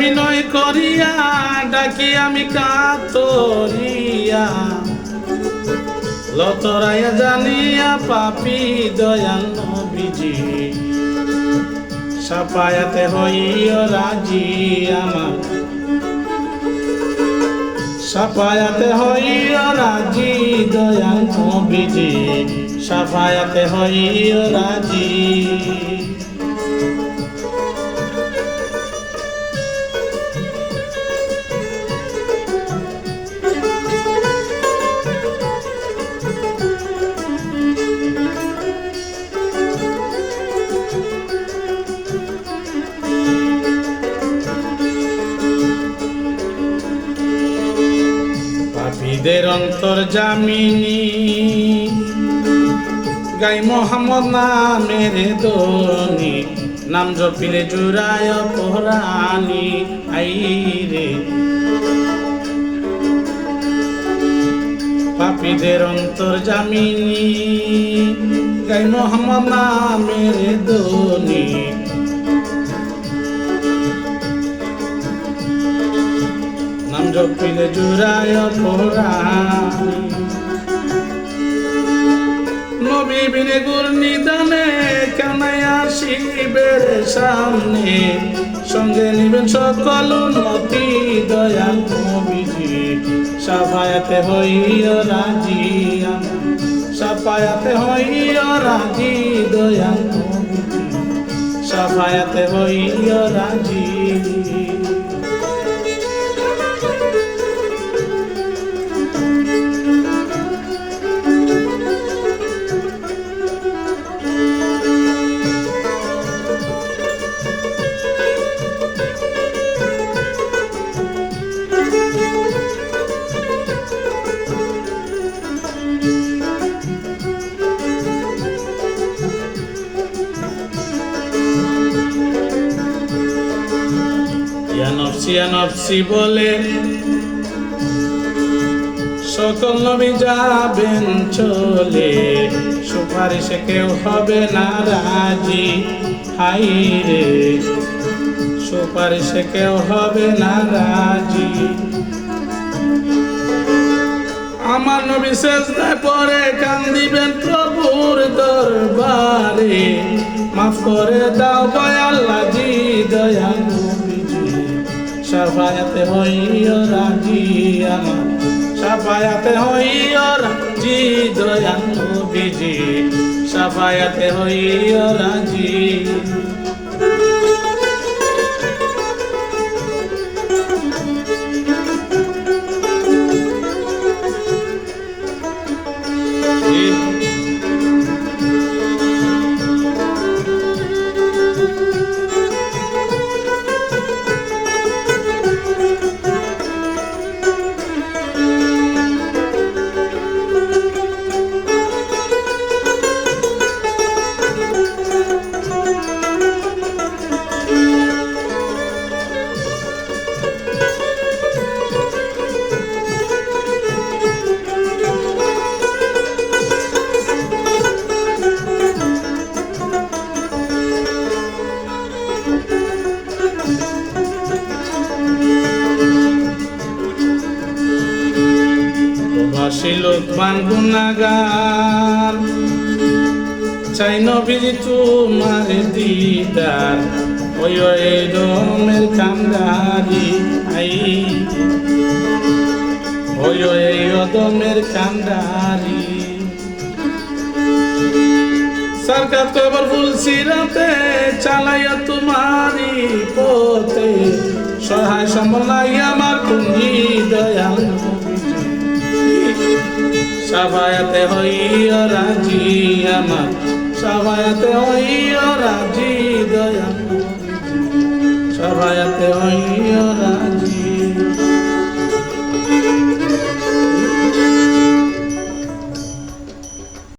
বিনয় করিয়া ডাকি আমি কাতরিয়া। লতরাইয়া জানিয়া পাপি দয়াল নবীজি সাপায়াতে হইও রাজি আমার। সাফায়াতে হইও রাজি দয়াল নবীজি, সাফায়াতে হইও রাজি। পাপীদের অন্তর জামিনী গাই মোহাম্মদ নামের দনি নাম জপিলে জুরায় পহরানি আই রে। পাপীদের অন্তর জামিনী গাই মোহাম্মদ নামের দনি জুরায় পহরানি নবী বিনে গুর নিদানে কানাই সামনে। সঙ্গে নিবেন সকল উন্নতি দয়াল নবীজি। সাফায়াতে হইও রাজি সাফায়াতে হইও রাজি দয়াল নবীজি। সাফায়াতে হইও রাজি। ইয়া নফসি বলে, সকল নবী যাবেন চলে, সুপারিশে কেউ হবে না রাজি, হাই রে। সুপারিশে কেউ হবে না রাজি। আমার নবী শেষদায় পরে কান্দিবেন প্রভুর দরবারে, মাফ করে দাও দয়াল্লা হইও রাজি আমার। সাফায়াতে হইও রাজি দয়াল বিজি। সাফায়াতে হইও রাজি। প্রবাসী লোকমান গুণাগার। চাই নবীজি তোমার দিদার, ওই ওই রমের কান্দারি আই। ওই ওই অদমের কান্দারি সরকার কবর ফুলছি রাতে চালাইয়া তোমারি সহায় সম্বলাই আমার কুঞ্জি দয়াল সাফায়াতে হইয় রাজি আমার সাফায়াতে হইয় রাজি দয়া নবীজি হইয় রাজি